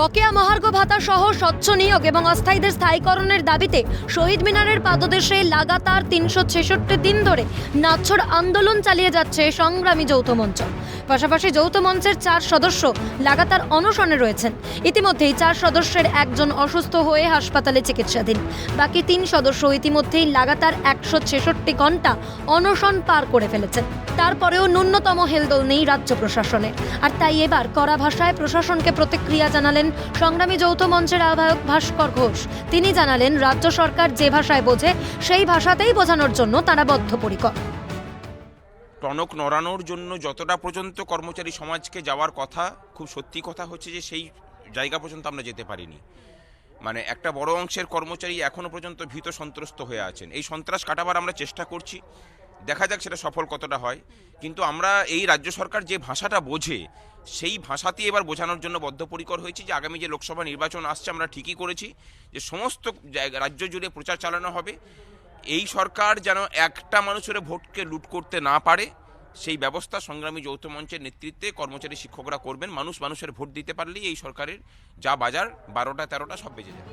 বকেয়া মহার্ঘ ভাতা সহ স্বচ্ছ নিয়োগ এবং অস্থায়ীদের স্থায়ীকরণের দাবিতে শহীদ মিনারের পাদদেশে লাগাতার তিনশো ছেষট্টি দিন ধরে নাচ্ছর আন্দোলন চালিয়ে যাচ্ছে সংগ্রামী যৌথ মঞ্চ। পাশাপাশি যৌথ মঞ্চের চার সদস্য লাগাতার অনশনে রয়েছেন। ইতিমধ্যেই চার সদস্যের একজন অসুস্থ হয়ে হাসপাতালে চিকিৎসাধীন। বাকি তিন সদস্য ইতিমধ্যেই লাগাতার একশো ছেষট্টি ঘণ্টা অনশন পার করে ফেলেছেন। তারপরেও ন্যূনতম হেলদোল নেই রাজ্য প্রশাসনে। আর তাই এবার কড়া ভাষায় প্রশাসনকে প্রতিক্রিয়া জানালেন সংগ্রামী যৌথ মঞ্চের আহ্বায়ক ভাস্কর ঘোষ। তিনি জানালেন, রাজ্য সরকার যে ভাষায় বোঝে, সেই ভাষাতেই বোঝানোর জন্য তারা বদ্ধপরিকর। টনক নড়ানোর জন্য যতটা পর্যন্ত কর্মচারী সমাজকে যাওয়ার কথা, খুব সত্যি কথা হচ্ছে যে সেই জায়গা পর্যন্ত আমরা যেতে পারিনি। মানে একটা বড় অংশের কর্মচারী এখনও পর্যন্ত ভীত সন্ত্রস্ত হয়ে আছেন। এই সন্ত্রাস কাটাবার আমরা চেষ্টা করছি, দেখা যাক সেটা সফল কতটা হয়। কিন্তু আমরা এই রাজ্য সরকার যে ভাষাটা বোঝে, সেই ভাষাতেই এবার বোঝানোর জন্য বদ্ধপরিকর হয়েছি যে আগামী যে লোকসভা নির্বাচন আসছে, আমরা ঠিকই করেছি যে সমস্ত রাজ্য জুড়ে প্রচার চালানো হবে। এই সরকার যেন একটা মানুষের ভোটকে লুট করতে না পারে, সেই ব্যবস্থা সংগ্রামী যৌথ মঞ্চের নেতৃত্বে কর্মচারী শিক্ষকরা করবেন। মানুষ মানুষের ভোট দিতে পারলেই এই সরকারের যা বাজার, বারোটা তেরোটা সব বেজে যাবে।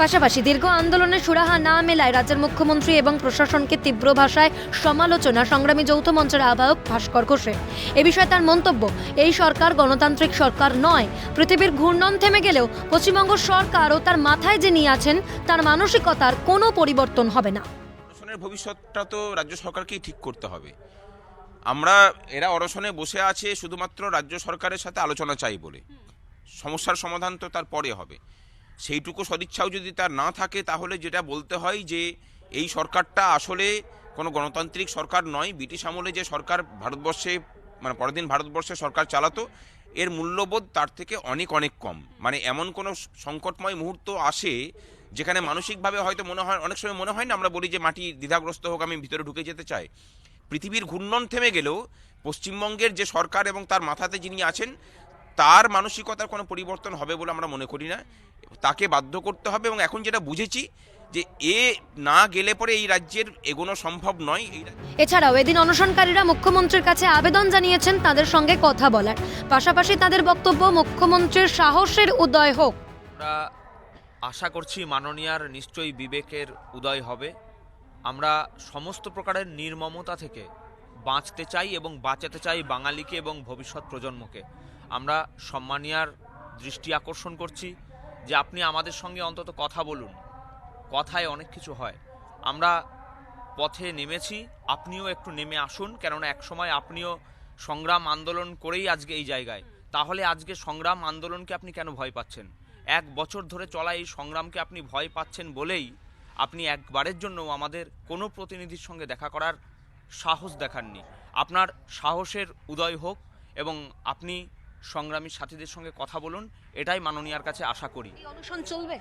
পাশাপাশি দীর্ঘ আন্দোলনের সুরাহা না মেলায় রাজ্যের মুখ্যমন্ত্রী এবং প্রশাসনকে তীব্র ভাষায় সমালোচনা সংগ্রামী যৌথ মঞ্চের আহ্বায়ক ভাস্কর ঘোষের। এ বিষয়ে তার মন্তব্য, এই সরকার গণতান্ত্রিক সরকার নয়। পৃথিবীর ঘূর্ণন থেমে গেলেও পশ্চিমবঙ্গ সরকার ও তার মাথায় যিনি আছেন, তার মানসিকতার কোনো পরিবর্তন হবে না। ভবিষ্যৎটা তো রাজ্য সরকারকেই ঠিক করতে হবে। আমরা, এরা অরসনে বসে আছে শুধুমাত্র রাজ্য সরকারের সাথে আলোচনা চাই বলে। সমস্যার সমাধান তো তার পরে হবে। সেইটুকু সদিচ্ছাও যদি তার না থাকে, তাহলে যেটা বলতে হয় যে, এই সরকারটা আসলে কোনো গণতান্ত্রিক সরকার নয়। ব্রিটিশ আমলে যে সরকার ভারতবর্ষে মানে পরদিন ভারতবর্ষে সরকার চালাতো, এর মূল্যবোধ তার থেকে অনেক অনেক কম। মানে এমন কোনো সংকটময় মুহূর্ত আসে, যেখানে মানসিকভাবে হয়তো মনে হয়, অনেক সময় মনে হয় না, আমরা বলি যে মাটি দ্বিধাগ্রস্ত হোক, আমি ভিতরে ঢুকে যেতে চাই। পৃথিবীর ঘূর্ণন থেমে গেলেও, পশ্চিমবঙ্গের যে সরকার এবং তার মাথাতে যিনি আছেন তার মানসিকতার কোনো পরিবর্তন হবে বলে আমরা মনে করি না। তাকে বাধ্য করতে হবে এবং এখন যেটা বুঝেছি যে এ না গেলে পরে এই রাজ্যের এগোনো সম্ভব নয়। এই এছাড়াও এদিন অনশনকারীরা মুখ্যমন্ত্রীর কাছে আবেদন জানিয়েছেন তাদের সঙ্গে কথা বলার। পাশাপাশি তাদের বক্তব্য মুখ্যমন্ত্রীর সাহসের উদয় হোক। আমরা আশা করছি মাননীয়ার নিশ্চয়ই বিবেকের উদয় হবে। আমরা সমস্ত প্রকারের নির্মমতা থেকে বাঁচতে চাই এবং বাঁচাতে চাই বাঙালিকে এবং ভবিষ্যৎ প্রজন্মকে। আমরা সম্মানিয়ার দৃষ্টি আকর্ষণ করছি যে আপনি আমাদের সঙ্গে অন্তত কথা বলুন। কথায় অনেক কিছু হয়। আমরা পথে নেমেছি, আপনিও একটু নেমে আসুন, কেননা একসময় আপনিও সংগ্রাম আন্দোলন করেই আজকে এই জায়গায়। তাহলে আজকে সংগ্রাম আন্দোলনকে আপনি কেন ভয় পাচ্ছেন? এক বছর ধরে চলা এই সংগ্রামকে আপনি ভয় পাচ্ছেন বলেই আপনি একবারের জন্য আমাদের কোনো প্রতিনিধির সঙ্গে দেখা করার সাহস দেখাননি। আপনার সাহসের উদয় হোক এবং আপনি সংগ্রামী সাথীদের সঙ্গে কথা বলুন এটাই মাননীয়ার কাছে আশা করি। অনশন চলবে?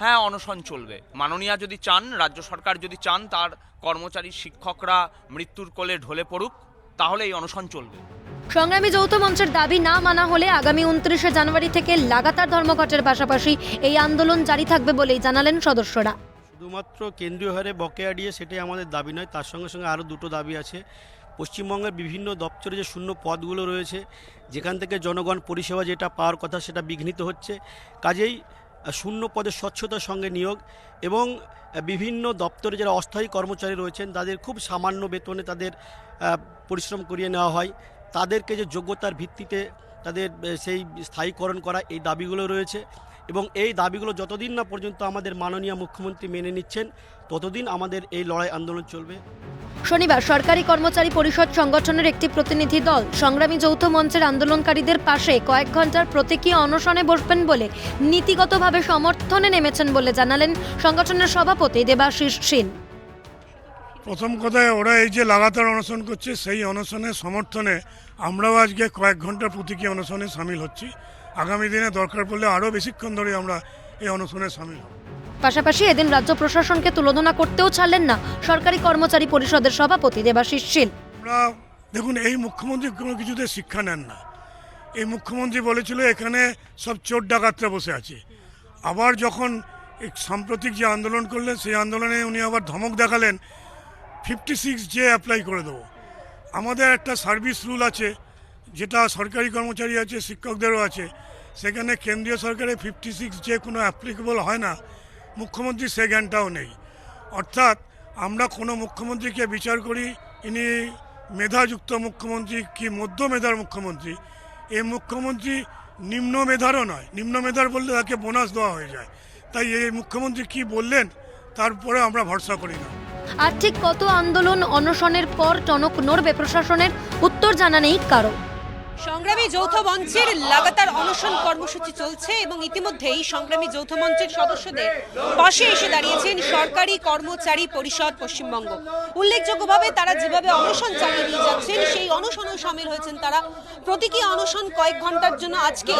হ্যাঁ অনশন চলবে। মাননীয়া যদি চান রাজ্য সরকার যদি চান তার কর্মচারী শিক্ষকরা মৃত্যুর কোলে ঢলে পড়ুক তাহলে এই অনশন চলবে। সংগ্রামী যৌথ মঞ্চের দাবি না মানা হলে আগামী উনত্রিশে জানুয়ারি থেকে লাগাতার ধর্মঘটের পাশাপাশি এই আন্দোলন জারি থাকবে বলেই জানালেন সদস্যরা। শুধুমাত্র কেন্দ্রীয় হারে বকেয়া দিয়ে সেটাই আমাদের দাবি নয় তার সঙ্গে সঙ্গে আরও দুটো দাবি আছে। পশ্চিমবঙ্গের বিভিন্ন দপ্তরে যে শূন্য পদগুলো রয়েছে, যেখান থেকে জনগণ পরিষেবা যেটা পাওয়ার কথা সেটা বিঘ্নিত হচ্ছে। কাজেই শূন্য পদে স্বচ্ছতার সঙ্গে নিয়োগ এবং বিভিন্ন দপ্তরে যারা অস্থায়ী কর্মচারী রয়েছেন, তাদের খুব সামান্য বেতনে তাদের পরিশ্রম করিয়ে নেওয়া হয়। তাদেরকে যে যোগ্যতার ভিত্তিতে তাদের সেই স্থায়ীকরণ করা এই দাবিগুলো রয়েছে এবং এই দাবিগুলো যতদিন না পর্যন্ত আমাদের মাননীয় মুখ্যমন্ত্রী মেনে নিচ্ছেন, ততদিন আমাদের এই লড়াই আন্দোলন চলবে। শনিবার সরকারি কর্মচারী পরিষদ সংগঠনের একটি প্রতিনিধি দল সংগ্রামী যৌথ মঞ্চের আন্দোলনকারীদের পাশে কয়েক ঘণ্টার প্রতীকী অনশনে বসবেন বলে নীতিগতভাবে সমর্থনে নেমেছেন বলে জানালেন সংগঠনের সভাপতি দেবাশিস শীল প্রথম কথায় ওরা এই যে লাগাতার অনশন করছে, সেই অনশনের সমর্থনে আমরাও আজকে কয়েক ঘণ্টা প্রতীকী অনশনে সামিল হচ্ছি। আগামী দিনে দরকার পড়লে আরও বেশিক্ষণ ধরে আমরা এই অনশনে সামিল হব। পাশাপাশি এদিন রাজ্য প্রশাসনকে তুলনা করতেও ছাড়লেন না সরকারি কর্মচারী পরিষদের সভাপতি দেবাশিস শীল। দেখুন, এই মুখ্যমন্ত্রী কোনো কিছুতে শিক্ষা নেন না। এই মুখ্যমন্ত্রী বলেছিল এখানে সব চোর ডাকাতরা বসে আছে। আবার যখন সাম্প্রতিক যে আন্দোলন করলেন, সেই আন্দোলনে উনি আবার ধমক দেখালেন ফিফটি সিক্স জে অ্যাপ্লাই করে দেবো। আমাদের একটা সার্ভিস রুল আছে, যেটা সরকারি কর্মচারী আছে, শিক্ষকদেরও আছে। সেখানে কেন্দ্রীয় সরকারের ফিফটি সিক্স যে কোনো অ্যাপ্লিকেবল হয় না। মুখ্যমন্ত্রী সে জ্ঞানটাও নেই। অর্থাৎ আমরা কোনো মুখ্যমন্ত্রীকে বিচার করি, ইনি মেধাযুক্ত মুখ্যমন্ত্রী কি মধ্য মেধার মুখ্যমন্ত্রী? এই মুখ্যমন্ত্রী নিম্ন মেধারও নয়। নিম্ন মেধার বললে তাকে বোনাস দেওয়া হয়ে যায়। তাই এই মুখ্যমন্ত্রী কি বললেন তারপরে আমরা ভরসা করি না। আর ঠিক কত আন্দোলন অনশনের পর টনক নড়বে প্রশাসনের? উত্তর জানা নেই কারও। সংগ্রামী যৌথ মঞ্চের লাগাতার অনশন কর্মসূচি চলছে এবং ইতিমধ্যেই সংগ্রামী যৌথ মঞ্চের সদস্যদের পাশে এসে দাঁড়িয়েছেন সরকারি কর্মচারী পরিষদ পশ্চিমবঙ্গ। উল্লেখযোগ্যভাবে তারা যেভাবে অনশন চালিয়ে নিয়ে যাচ্ছেন, সেই অনশনেও সামিল হয়েছেন তারা। প্রতীকী অনশন কয়েক ঘণ্টার জন্য আজকে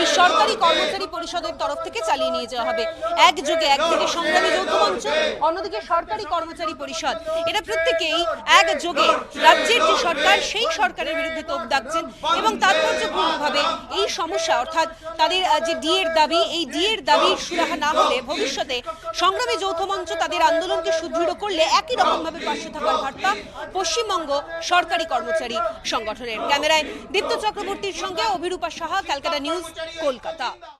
এই সরকারি কর্মচারী পরিষদের তরফ থেকে চালিয়ে নিয়ে যাওয়া হবে। একযোগে একদিকে সংগ্রামী যৌথ মঞ্চ, অন্যদিকে সরকারি কর্মচারী পরিষদ। এরা প্রত্যেকেই একযোগে রাজ্যের যে সরকার, সেই সরকারের বিরুদ্ধে তোপ দাগছেন এবং তাৎপর্যপূর্ণভাবে এই সমস্যা, অর্থাৎ তাদের যে ডিএর দাবি, এই ডিএর দাবির সুরাহা না হলে ভবিষ্যতে সংগ্রামী যৌথ মঞ্চ তাদের আন্দোলনকে সুদৃঢ় করলে একই রকমভাবে পাশে থাকার বার্তা পশ্চিমবঙ্গ সরকারি কর্মচারী সংগঠনের। ক্যামেরায় দীপ্ত চক্রবর্তীর সঙ্গে অভিরূপা সাহা, ক্যালকাটা নিউজ, কলকাতা।